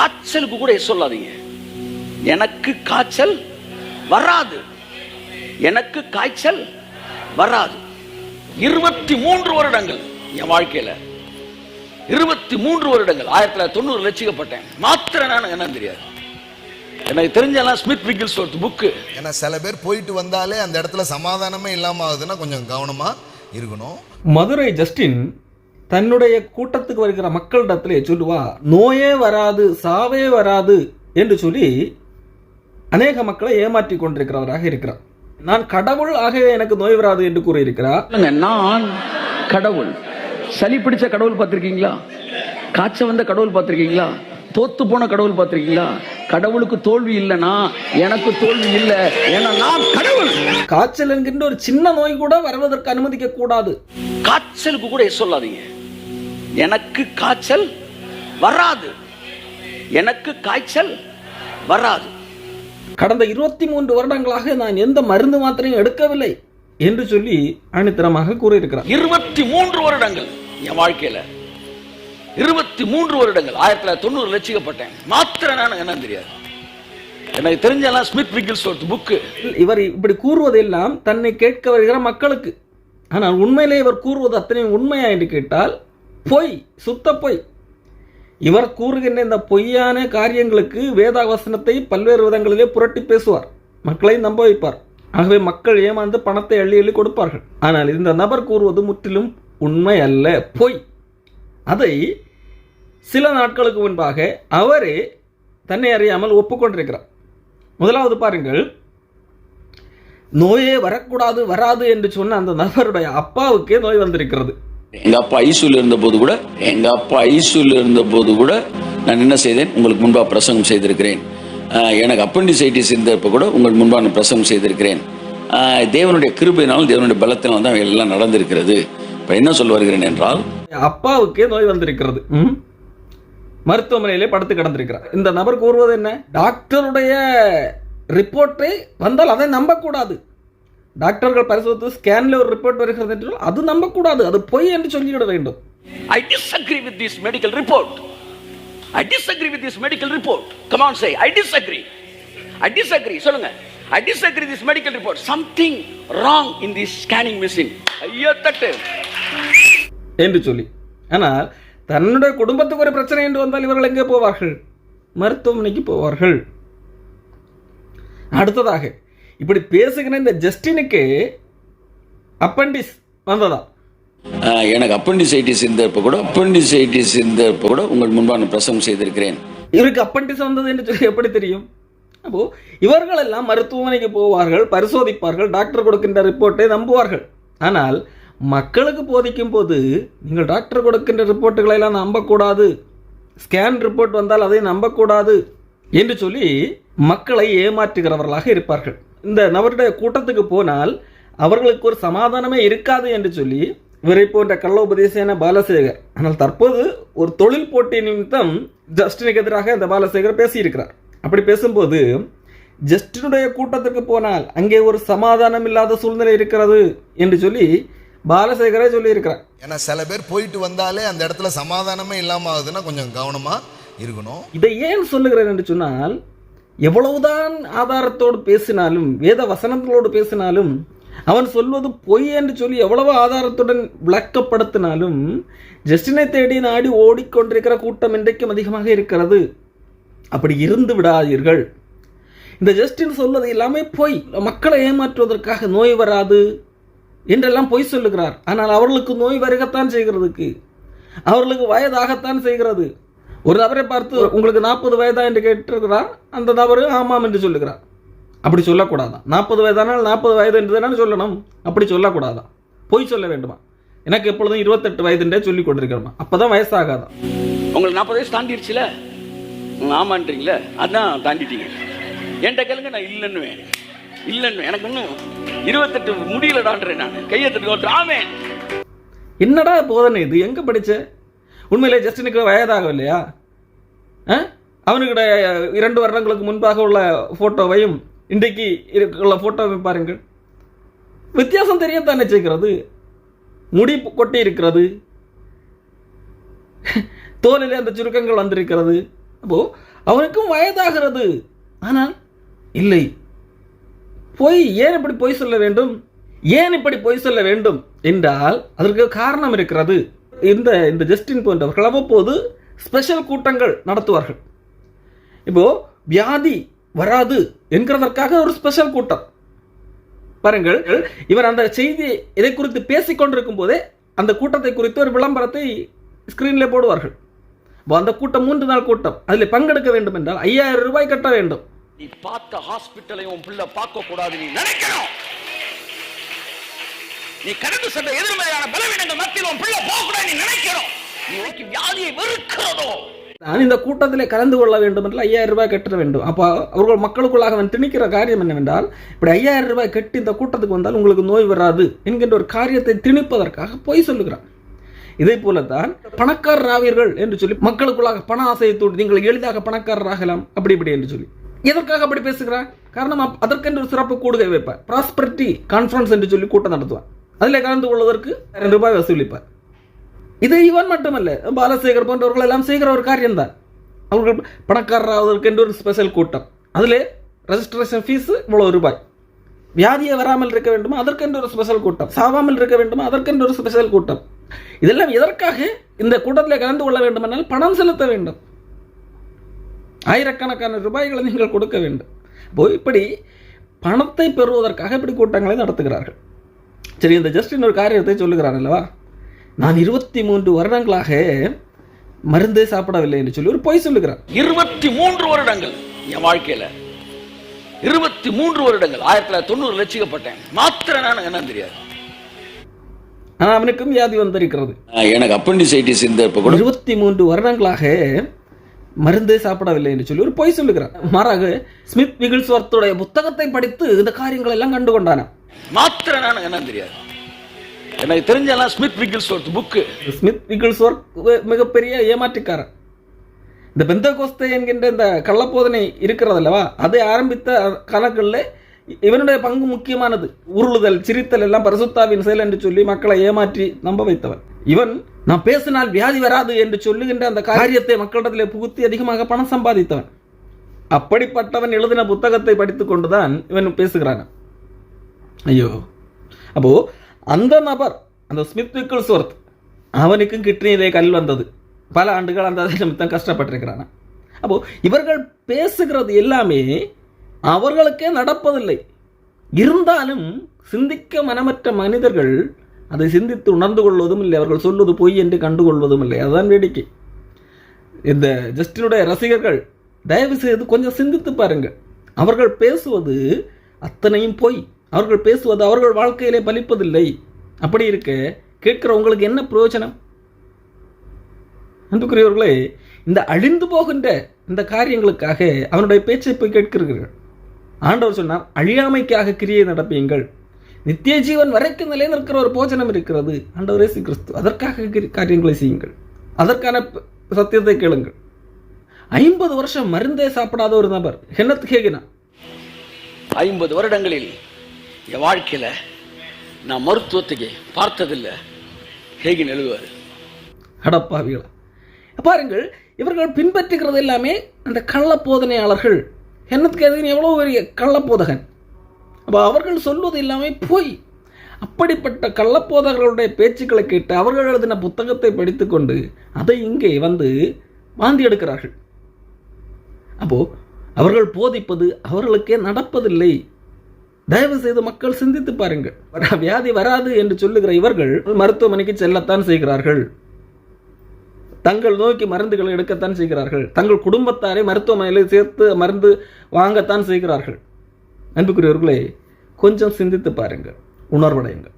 காய்ச்சலுக்கு கூட சொல்லாதீங்க. எனக்கு காய்ச்சல் வராது. எனக்கு காய்ச்சல் வராது. இருபத்தி மூன்று வருடங்கள் என் வாழ்க்கையில. இருபத்தி மூன்று வருடங்கள். ஆயிரத்தி தொள்ளாயிரத்தி தொண்ணூறு லட்சிக்கப்பட்டேன் மாத்திரம் நான் என்னன்னு தெரியாது. எனக்கு தெரிஞ்செல்லாம் ஸ்மித் விக்கில்ஸ் புக்கு ஏன்னா சில பேர் போயிட்டு வந்தாலே அந்த இடத்துல சமாதானமே இல்லாம ஆகுதுன்னா கொஞ்சம் கவனமா இருக்கணும். மதுரை ஜஸ்டின் தன்னுடைய கூட்டத்துக்கு வருகிற மக்களிடத்திலே சொல்லுவா நோயே வராது சாவே வராது என்று சொல்லி அநேக மக்களை ஏமாற்றி கொண்டிருக்கிறவராக இருக்கிறார். நான் கடவுள் ஆகவே எனக்கு நோய் வராது என்று கூறியிருக்கிறார். நான் கடவுள். சளி பிடிச்ச கடவுள் பார்த்திருக்கீங்களா? காய்ச்ச வந்த கடவுள் பார்த்திருக்கீங்களா? தோத்து போன கடவுள் பார்த்திருக்கீங்களா? கடவுளுக்கு தோல்வி இல்லைனா எனக்கு தோல்வி இல்லை. ஏன்னா நான் கடவுள். காய்ச்சல் என்கின்ற ஒரு சின்ன நோய் கூட வருவதற்கு அனுமதிக்க கூடாது. காய்ச்சலுக்கு கூட சொல்லாதீங்க. எனக்கு காய்ச்சல் வராது. எனக்கு காய்ச்சல் வராது. கடந்த இருபத்தி மூன்று வருடங்களாக நான் எந்த மருந்து மாத்திரையும் எடுக்கவில்லை என்று சொல்லி அணித்தரமாக கூறியிருக்கிறார். இருபத்தி மூன்று வருடங்கள் என் வாழ்க்கையில. இருபத்தி மூன்று வருடங்கள். ஆயிரத்தி தொள்ளாயிரத்தி தொண்ணூறு லட்சிக்கப்பட்டேன் மாத்திரம் நான் என்னன்னு தெரியாது. எனக்கு தெரிஞ்செல்லாம் ஸ்மித் விக்கில்ஸ் புக்கு இவர் இப்படி கூறுவதெல்லாம் தன்னை கேட்க வருகிற மக்களுக்கு. ஆனால் உண்மையிலே இவர் கூறுவது அத்தனையும் உண்மையா என்று கேட்டால் பொய் சுத்த பொய். இவர் கூறுகின்ற இந்த பொய்யான காரியங்களுக்கு வேதாவசனத்தை பல்வேறு விதங்களிலே புரட்டி பேசுவார். மக்களை நம்ப வைப்பார். ஆகவே மக்கள் ஏமாந்து பணத்தை அள்ளி அள்ளி கொடுப்பார்கள். ஆனால் இந்த நபர் கூறுவது முற்றிலும் உண்மை அல்ல பொய். அதை சில நாட்களுக்கு முன்பாக அவரே தன்னை அறியாமல் ஒப்புக்கொண்டிருக்கிறார். முதலாவது பாருங்கள். நோயே வரக்கூடாது வராது என்று சொன்ன அந்த நபருடைய அப்பாவுக்கே நோய் வந்திருக்கிறது. எங்க அப்பா ஐசூல இருந்த போது கூட எங்க அப்பா ஐசூல இருந்த போது கூட நான் என்ன செய்தேன்? உங்களுக்கு முன்பா பிரசங்கம் செய்திருக்கிறேன். எனக்கு அப்பண்டிசைட்டிஸ் இருந்தப்ப கூட உங்களுக்கு முன்பா நான் பிரசங்கம் செய்திருக்கிறேன். தேவனுடைய கிருபையினாலும் தேவனுடைய பலத்தினாலும் தான் எல்லாம் நடந்திருக்கிறது. இப்போ என்ன சொல்ல வருகிறேன் என்றால் அப்பாவுக்கே நோய் வந்திருக்கிறது. ம்? மருத்துவமனையிலே படுத்து கிடந்திருக்கிறார். இந்த நபர் கூறுவது என்ன? டாக்டருடைய ரிப்போர்ட்டை வந்தால் அதை நம்பக்கூடாது. டாக்டர்கள் பரிசோதித்து ஸ்கேன்ல ஒரு ரிப்போர்ட் வருகிறது என்றால் அது நம்பக்கூடாது அது பொய் என்று சொல்லிவிட வேண்டும் ஐ with this medical report. I disagree with this medical report. Come on, say, I disagree. I disagree. சொல்லுங்க I disagree this medical report. Something wrong in this scanning machine. ஐயோ தட்டு என்று சொல்லி ஆனால் தன்னுடைய குடும்பத்துக்கு ஒரு பிரச்சனை என்று வந்தால் இவர்கள் எங்கே போவார்கள் மருத்துவமனைக்கு போவார்கள் அடுத்ததாக இப்படி பேசுகிற இந்த ஜஸ்டினுக்கு அப்பண்டிஸ் வந்ததா? எனக்கு அப்பண்டிசைட்டிஸ் இருந்தப்ப கூட அப்பண்டிசைட்டிஸ் இருந்தப்ப கூட உங்களுக்கு முன்பா நான் பிரசங்கம் செய்திருக்கிறேன். இவருக்கு அப்பண்டிஸ் வந்தது என்று சொல்லி எப்படி தெரியும்? அப்போ இவர்கள் எல்லாம் மருத்துவமனைக்கு போவார்கள் பரிசோதிப்பார்கள் டாக்டர் கொடுக்கின்ற ரிப்போர்ட்டை நம்புவார்கள். ஆனால் மக்களுக்கு போதிக்கும் போது நீங்கள் டாக்டர் கொடுக்கின்ற ரிப்போர்ட்டுகளை எல்லாம் நம்பக்கூடாது. ஸ்கேன் ரிப்போர்ட் வந்தால் அதை நம்பக்கூடாது. என்று சொல்லி மக்களை ஏமாற்றுகிறவர்களாக இருப்பார்கள். இந்த நபருடைய கூட்டத்துக்கு போனால் அவர்களுக்கு ஒரு சமாதானமே இருக்காது என்று சொல்லி இவரை போன்ற கள்ள உபதேசன பாலசேகர் ஆனால் தற்போது ஒரு தொழில் போட்டி நிமித்தம் ஜஸ்டினுக்கு எதிராக இந்த பாலசேகர் பேசியிருக்கிறார். அப்படி பேசும்போது ஜஸ்டினுடைய கூட்டத்துக்கு போனால் அங்கே ஒரு சமாதானம் இல்லாத சூழ்நிலை இருக்கிறது என்று சொல்லி பாலசேகரே சொல்லியிருக்கிறார். ஏன்னா சில பேர் போயிட்டு வந்தாலே அந்த இடத்துல சமாதானமே இல்லாம ஆகுதுன்னா கொஞ்சம் கவனமா இருக்கணும். இதை ஏன் சொல்லுகிறேன் என்று சொன்னால் எவ்வளவுதான் ஆதாரத்தோடு பேசினாலும் வேத வசனங்களோடு பேசினாலும் அவன் சொல்வது பொய் என்று சொல்லி எவ்வளவு ஆதாரத்துடன் விளக்கப்படுத்தினாலும் ஜஸ்டினை தேடி நாடி ஓடிக்கொண்டிருக்கிற கூட்டம் இன்றைக்கும் அதிகமாக இருக்கிறது. அப்படி இருந்து விடாதீர்கள். இந்த ஜஸ்டின் சொல்வது எல்லாமே பொய். மக்களை ஏமாற்றுவதற்காக நோய் வராது என்றெல்லாம் பொய் சொல்லுகிறார். ஆனால் அவர்களுக்கு நோய் வருகத்தான் செய்கிறதுக்கு அவர்களுக்கு வயதாகத்தான் செய்கிறது. ஒரு நபரை பார்த்து உங்களுக்கு நாற்பது வயதா என்று கேட்டிருக்கிறார் அந்த நபர் ஆமாம் என்று சொல்லுகிறார். அப்படி சொல்லக்கூடாதான் நாற்பது வயதானால் நாற்பது வயது என்று தானே சொல்லணும்? அப்படி சொல்லக்கூடாதான் பொய் சொல்ல வேண்டுமா? எனக்கு எப்பொழுதும் இருபத்தெட்டு வயதுன்றே சொல்லி கொண்டிருக்கிறோமா? அப்பதான் வயசாகாதான் உங்களுக்கு நாற்பது வயசு தாண்டிடுச்சுல? ஆமான்றீங்களே? அதான் தாண்டிட்டீங்க. என்கிட்ட கேளுங்க நான் இல்லைன்னுவேன். இல்லைன்னு எனக்கு இன்னும் இருபத்தெட்டு முடியலடான்றேன் நான். கையெழுத்து ஆமே என்னடா போதனை இது? எங்க படிச்ச? உண்மையிலே ஜஸ்டினுக்கு வயதாகும் இல்லையா? அவனுக்கிட்ட இரண்டு வருடங்களுக்கு முன்பாக உள்ள ஃபோட்டோவையும் இன்றைக்கு உள்ள ஃபோட்டோவையும் பாருங்கள். வித்தியாசம் தெரியத்தானே செய்கிறது? முடி கொட்டி இருக்கிறது. தோலிலே அந்த சுருக்கங்கள் வந்திருக்கிறது. அப்போ அவனுக்கும் வயதாகிறது. ஆனால் இல்லை. பொய் ஏன் இப்படி பொய் சொல்ல வேண்டும்? ஏன் இப்படி பொய் சொல்ல வேண்டும்? என்றால் அதற்கு காரணம் இருக்கிறது. இந்த இந்த ஜஸ்டின் போன்றவர்கள் அவ்வப்போது ஸ்பெஷல் கூட்டங்கள் நடத்துவார்கள். இப்போ வியாதி வராது என்கிறதற்காக ஒரு ஸ்பெஷல் கூட்டம். பாருங்கள் இவர் அந்த செய்தி இதை குறித்து பேசிக் கொண்டிருக்கும் போதே அந்த கூட்டத்தை குறித்து ஒரு விளம்பரத்தை ஸ்கிரீன்ல போடுவார்கள். அப்போ அந்த கூட்டம் மூன்று நாள் கூட்டம். அதில் பங்கெடுக்க வேண்டும் என்றால் ஐயாயிரம் ரூபாய் கட்ட வேண்டும். நீ பார்த்த ஹாஸ்பிட்டலை உன் பிள்ளை பார்க்க கூடாது நீ நினைக்கணும். நீ கடந்து சென்ற எதிர்மறையான பலவீனங்கள் மத்தியில் உன் பிள்ளை போக கூடாது நீ நினைக்கணும். இன்னைக்கு வியாதியை வெறுக்கிறதோ? நான் இந்த கூட்டத்தில் கலந்து கொள்ள வேண்டும் என்றால் ஐயாயிரம் ரூபாய் கட்ட வேண்டும். அப்போ அவர்கள் மக்களுக்குள்ளாக அவன் திணிக்கிற காரியம் என்னவென்றால் இப்படி ஐயாயிரம் ரூபாய் கட்டி இந்த கூட்டத்துக்கு வந்தால் உங்களுக்கு நோய் வராது என்கின்ற ஒரு காரியத்தை திணிப்பதற்காக பொய் சொல்லுகிறான். இதே போலத்தான் பணக்காரர் ஆவீர்கள் என்று சொல்லி மக்களுக்குள்ளாக பண ஆசையை தூண்டி நீங்கள் எளிதாக பணக்காரர் ஆகலாம். அப்படி இப்படி என்று சொல்லி. எதற்காக அப்படி பேசுகிறான்? காரணம் அதற்கென்று ஒரு சிறப்பு கூடுகை வைப்பார். ப்ராஸ்பரிட்டி கான்ஃபரன்ஸ் என்று சொல்லி கூட்டம் நடத்துவார். அதில் கலந்து கொள்வதற்கு ரெண்டு ரூபாய் வசூலிப்பார். இது இவன் மட்டுமல்ல பாலசேகர் போன்றவர்கள் எல்லாம் செய்கிற ஒரு காரியம்தான். அவர்கள் பணக்காரராவதற்கு என்று ஒரு ஸ்பெஷல் கூட்டம். அதில் ரெஜிஸ்ட்ரேஷன் ஃபீஸ் இவ்வளோ ரூபாய். வியாதியை வராமல் இருக்க வேண்டுமா? அதற்கென்று ஒரு ஸ்பெஷல் கூட்டம். சாவாமல் இருக்க வேண்டுமா? அதற்கென்று ஒரு ஸ்பெஷல் கூட்டம். இதெல்லாம் எதற்காக இந்த கூட்டத்தில் கலந்து கொள்ள வேண்டுமென்றால் பணம் செலுத்த வேண்டும். ஆயிரக்கணக்கான ரூபாய்களை நீங்கள் கொடுக்க வேண்டும். இப்போ இப்படி பணத்தை பெறுவதற்காக இப்படி கூட்டங்களை நடத்துகிறார்கள். சரி இந்த ஜஸ்டின் ஒரு காரியத்தை சொல்லுகிறான் அல்லவா? நான் இருபத்தி மூன்று வருடங்களாக மருந்தே சாப்பிடவில்லை என்று சொல்லி ஒரு பொய் சொல்லுகிறான் இருபத்தி மூன்று வருடங்கள் என் வாழ்க்கையில. இருபத்தி மூன்று வருடங்கள். ஆயிரத்தி தொள்ளாயிரத்தி தொண்ணூறு லட்சிக்கப்பட்டேன் மாத்திர நான் என்ன தெரியாது. ஆனால் அவனுக்கும் வியாதி வந்திருக்கிறது. எனக்கு அப்பண்டிசைட்டிஸ் இந்த இப்ப கூட. இருபத்தி மூன்று வருடங்களாக மருந்தே சாப்பிடவில்லை என்று சொல்லி ஒரு பொய் சொல்லுகிறான் மாறாக ஸ்மித் விகில்ஸ்வர்த்துடைய புத்தகத்தை படித்து இந்த காரியங்கள் எல்லாம் கண்டு கொண்டான மாத்திர நான் என்ன தெரியாது. எனக்கு தெரிஞ்செல்லாம் Smith Wiggles book Smith Wigglesworth மிகப்பெரிய ஏமாற்றுக்காரன். இந்த பெந்தகோஸ்தே என்கின்ற இந்த கள்ளப்போதனை இருக்கிறதல்லவா? அதை ஆரம்பித்த கணக்கில் இவனுடைய பங்கு முக்கியமானது. உருளுதல் சிரித்தல் எல்லாம் பரிசுத்தாவின் செயல் என்று சொல்லி மக்களை ஏமாற்றி நம்ப வைத்தவன். இவன் நான் பேசினால் வியாதி வராது என்று சொல்லுகின்ற அந்த காரியத்தை மக்களிடத்தில் புகுத்தி அதிகமாக பணம் சம்பாதித்தவன். அப்படிப்பட்டவன் எழுதின புத்தகத்தை படித்துக் கொண்டுதான் இவன் பேசுகிறான். ஐயோ. அப்போ அந்த நபர் அந்த ஸ்மித் விக்கிள்ஸ்வர்த் அவனுக்கும் கிட்னியிலே கல் வந்தது. பல ஆண்டுகள் அந்த நிமித்தம் கஷ்டப்பட்டிருக்கிறான். அப்போ இவர்கள் பேசுகிறது எல்லாமே அவர்களுக்கே நடப்பதில்லை. இருந்தாலும் சிந்திக்க மனமற்ற மனிதர்கள் அதை சிந்தித்து உணர்ந்து கொள்வதும் இல்லை. அவர்கள் சொல்வது பொய் என்று கண்டுகொள்வதும் இல்லை. அதுதான் வேடிக்கை. இந்த ஜஸ்டினுடைய ரசிகர்கள் தயவு செய்து கொஞ்சம் சிந்தித்து பாருங்கள். அவர்கள் பேசுவது அத்தனையும் பொய். அவர்கள் பேசுவது அவர்கள் வாழ்க்கையிலே பலிப்பதில்லை. அப்படி இருக்க கேட்கிற உங்களுக்கு என்ன பிரயோஜனம்? அன்புக்குரியவர்களே இந்த அழிந்து போகின்ற இந்த காரியங்களுக்காக அவனுடைய பேச்சை போய் கேட்கிறீர்கள். ஆண்டவர் சொன்னார் அழியாமைக்காக கிரியை நடப்பியுங்கள். நித்திய ஜீவன் வரைக்கும் நிலைநிற்கிற ஒரு போஜனம் இருக்கிறது. ஆண்டவர் இயேசு கிறிஸ்து அதற்காக கிரி- காரியங்களை செய்யுங்கள். அதற்கான சத்தியத்தை கேளுங்கள். ஐம்பது வருஷம் மருந்தே சாப்பிடாத ஒரு நபர் ஹென்னத் ஹேகினா. ஐம்பது வருடங்களில் என் வாழ்க்கையில நான் மருத்துவத்துக்கு பார்த்ததில்லை. ஹேகின் எழுதுவார். அடப்பாவிகளா பாருங்கள் இவர்கள் பின்பற்றுகிறது எல்லாமே அந்த கள்ள போதனையாளர்கள். என்னத்துக்கு எதுக்கு எவ்வளோ பெரிய கள்ளப்போதகன் அப்போ அவர்கள் சொல்வது எல்லாமே போய். அப்படிப்பட்ட கள்ளப்போதகர்களுடைய பேச்சுக்களை கேட்டு அவர்கள் எழுதின புத்தகத்தை படித்துக்கொண்டு அதை இங்கே வந்து வாந்தி எடுக்கிறார்கள். அப்போ அவர்கள் போதிப்பது அவர்களுக்கே நடப்பதில்லை. தயவு செய்து மக்கள் சிந்தித்து பாருங்கள். வியாதி வராது என்று சொல்லுகிற இவர்கள் மருத்துவமனைக்கு செல்லத்தான் செய்கிறார்கள். தங்கள் நோய்க்கு மருந்துகளை எடுக்கத்தான் செய்கிறார்கள். தங்கள் குடும்பத்தாரை மருத்துவமனையில் சேர்த்து மருந்து வாங்கத்தான் செய்கிறார்கள். அன்புக்குரியவர்களே கொஞ்சம் சிந்தித்து பாருங்கள் உணர்வடையுங்கள்.